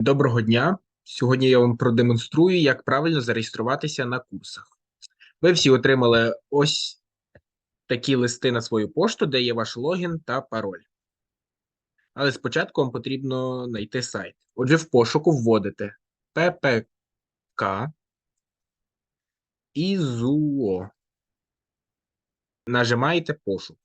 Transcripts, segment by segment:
Доброго дня! Сьогодні я вам продемонструю, як правильно зареєструватися на курсах. Ви всі отримали ось такі листи на свою пошту, де є ваш логін та пароль. Але спочатку вам потрібно знайти сайт. Отже, в пошуку вводите ppk ізуо. Нажимаєте пошук.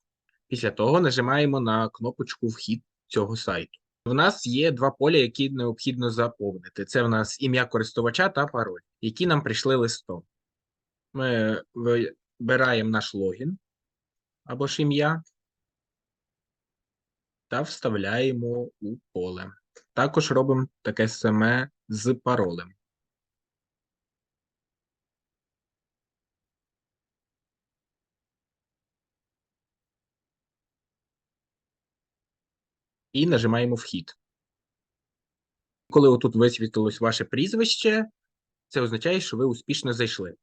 Після того нажимаємо на кнопочку Вхід цього сайту. В нас є два поля, які необхідно заповнити. Це в нас ім'я користувача та пароль, які нам прийшли листом. Ми вибираємо наш логін або ж ім'я та вставляємо у поле. Також робимо таке саме з паролем. І нажимаємо вхід. Коли отут висвітлилось ваше прізвище, це означає, що ви успішно зайшли.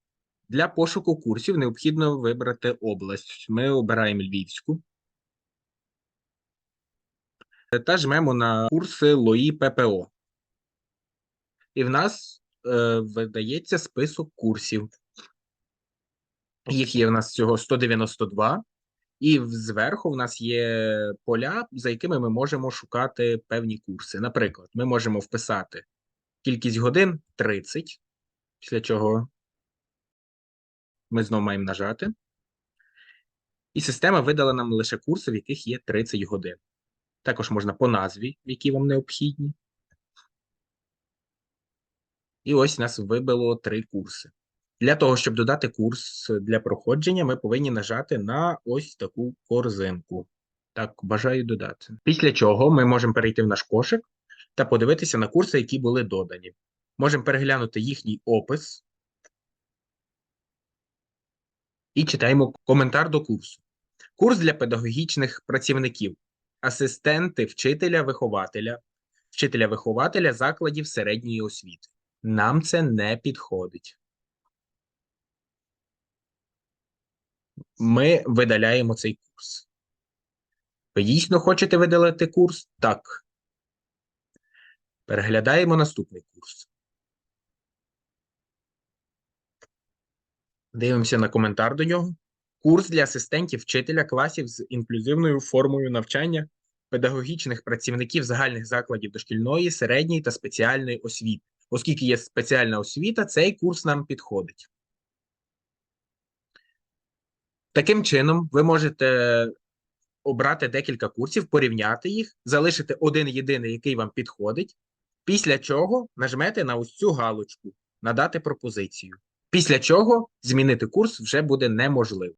Для пошуку курсів необхідно вибрати область. Ми обираємо Львівську та жмемо на курси ЛОІ ППО. І в нас е, видається список курсів. Їх є в нас всього 192. І зверху в нас є поля, за якими ми можемо шукати певні курси. Наприклад, ми можемо вписати кількість годин 30, після чого ми знову маємо нажати. І система видала нам лише курси, в яких є 30 годин. Також можна по назві, які вам необхідні. І ось нас вибило три курси. Для того, щоб додати курс для проходження, ми повинні нажати на ось таку корзинку. Так, бажаю додати. Після чого ми можемо перейти в наш кошик та подивитися на курси, які були додані. Можемо переглянути їхній опис і читаємо коментар до курсу. Курс для педагогічних працівників, асистенти вчителя-вихователя, вчителя-вихователя закладів середньої освіти. Нам це не підходить. Ми видаляємо цей курс. Ви дійсно хочете видалити курс? Так. Переглядаємо наступний курс. Дивимося на коментар до нього. Курс для асистентів вчителя класів з інклюзивною формою навчання педагогічних працівників загальних закладів дошкільної, середньої та спеціальної освіти. Оскільки є спеціальна освіта, цей курс нам підходить. Таким чином, ви можете обрати декілька курсів, порівняти їх, залишити один єдиний, який вам підходить, після чого нажмете на ось цю галочку Надати пропозицію. Після чого змінити курс вже буде неможливо.